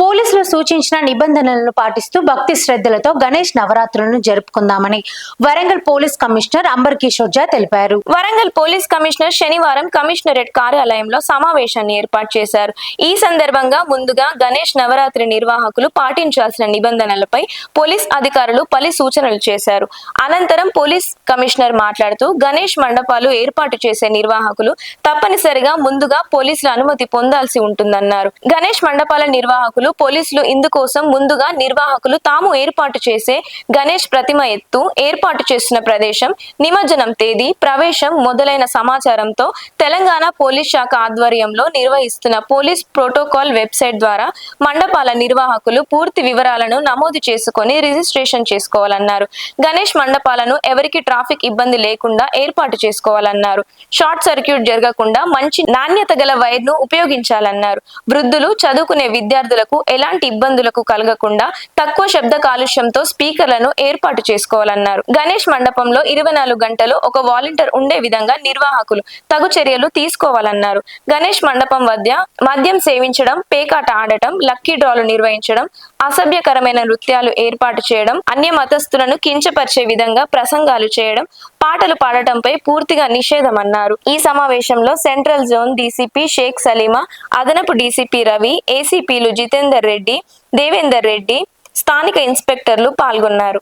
పోలీసులు సూచించిన నిబంధనలను పాటిస్తూ భక్తి శ్రద్ధలతో గణేష్ నవరాత్రులను జరుపుకుందామని వరంగల్ పోలీస్ కమిషనర్ అంబర్ కిషోర్ జా తెలిపారు. వరంగల్ పోలీస్ కమిషనర్ శనివారం కమిషనరేట్ కార్యాలయంలో సమావేశాన్ని ఏర్పాటు చేశారు. ఈ సందర్భంగా ముందుగా గణేష్ నవరాత్రి నిర్వాహకులు పాటించాల్సిన నిబంధనలపై పోలీస్ అధికారులు పలు సూచనలు చేశారు. అనంతరం పోలీస్ కమిషనర్ మాట్లాడుతూ గణేష్ మండపాలు ఏర్పాటు చేసే నిర్వాహకులు తప్పనిసరిగా ముందుగా పోలీసుల అనుమతి పొందాల్సి ఉంటుందన్నారు. గణేష్ మండపాల నిర్వాహకులు పోలీసులు ఇందుకోసం ముందుగా నిర్వాహకులు తాము ఏర్పాటు చేసే గణేష్ ప్రతిమ ఎత్తు ఏర్పాటు చేస్తున్న ప్రదేశం నిమజ్జనం తేదీ ప్రవేశం మొదలైన సమాచారంతో తెలంగాణ పోలీస్ శాఖ ఆధ్వర్యంలో నిర్వహిస్తున్న పోలీస్ ప్రోటోకాల్ వెబ్సైట్ ద్వారా మండపాల నిర్వాహకులు పూర్తి వివరాలను నమోదు చేసుకొని రిజిస్ట్రేషన్ చేసుకోవాలన్నారు. గణేష్ మండపాలను ఎవరికి ట్రాఫిక్ ఇబ్బంది లేకుండా ఏర్పాటు చేసుకోవాలన్నారు. షార్ట్ సర్క్యూట్ జరగకుండా మంచి నాణ్యత గల వైర్ను ఉపయోగించాలన్నారు. వృద్ధులు చదువుకునే విద్యార్థులకు ఎలాంటి ఇబ్బందులకు కలగకుండా తక్కువ శబ్ద కాలుష్యంతో స్పీకర్లను ఏర్పాటు చేసుకోవాలన్నారు. గణేష్ మండపంలో ఇరవై నాలుగు గంటలు ఒక వాలంటీర్ ఉండే విధంగా నిర్వాహకులు తగు చర్యలు తీసుకోవాలన్నారు. గణేష్ మండపం వద్ద మద్యం సేవించడం పేకాట ఆడటం లక్కీ డ్రాలు నిర్వహించడం అసభ్యకరమైన నృత్యాలు ఏర్పాటు చేయడం అన్య మతస్థులను కించపరిచే విధంగా ప్రసంగాలు చేయడం పాటలు పాడటంపై పూర్తిగా నిషేధం అన్నారు. ఈ సమావేశంలో central zone DCP Sheikh Saleema అదనపు డీసీపీ రవి ఏసీపీలు జితేందర్ రెడ్డి దేవేందర్ రెడ్డి స్థానిక ఇన్స్పెక్టర్లు పాల్గొన్నారు.